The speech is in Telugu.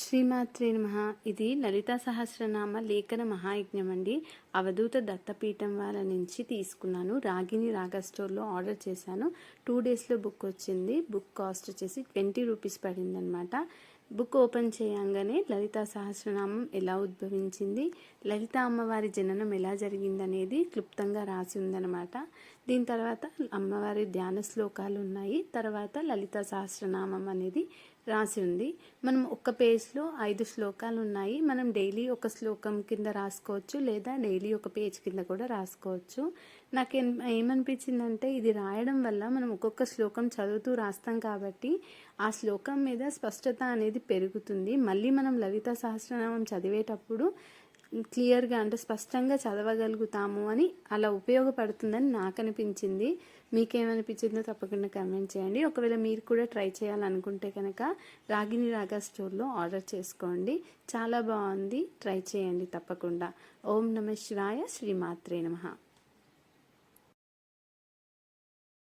శ్రీమాత్రే నమ. ఇది లలితా సహస్రనామ లేఖన మహాయజ్ఞం అండి అవధూత దత్తపీఠం వాళ్ళ నుంచి తీసుకున్నాను. రాగిని రాగా స్టోర్లో ఆర్డర్ చేశాను. టూ డేస్లో బుక్ వచ్చింది. బుక్ కాస్ట్ వచ్చేసి ట్వంటీ రూపీస్ పడింది అనమాట బుక్ ఓపెన్ చేయంగానే లలిత సహస్రనామం ఎలా ఉద్భవించింది లలిత అమ్మవారి జననం ఎలా జరిగిందనేది క్లుప్తంగా రాసి ఉందనమాట దీని తర్వాత అమ్మవారి ధ్యాన శ్లోకాలు ఉన్నాయి తర్వాత లలిత సహస్రనామం అనేది రాసి ఉంది. మనం ఒక్క పేజ్లో ఐదు శ్లోకాలు ఉన్నాయి మనం డైలీ ఒక శ్లోకం కింద రాసుకోవచ్చు లేదా డైలీ ఒక పేజ్ కింద కూడా రాసుకోవచ్చు. నాకు ఏం- ఏమనిపించిందంటే ఇది రాయడం వల్ల మనం ఒక్కొక్క శ్లోకం చదువుతూ రాస్తాం కాబట్టి ఆ శ్లోకం మీద స్పష్టత అనేది అనేది పెరుగుతుంది. మళ్ళీ మనం లలిత సహస్రనామం చదివేటప్పుడు క్లియర్గా అంటే స్పష్టంగా చదవగలుగుతాము అని అలా ఉపయోగపడుతుందని నాకు అనిపించింది మీకేమనిపించిందో తప్పకుండా కమెంట్ చేయండి. ఒకవేళ మీరు కూడా ట్రై చేయాలనుకుంటే కనుక రాగిని రాగా స్టోర్లో ఆర్డర్ చేసుకోండి. చాలా బాగుంది. ట్రై చేయండి తప్పకుండా. ఓం నమ శివాయ. శ్రీమాత్రే నమః.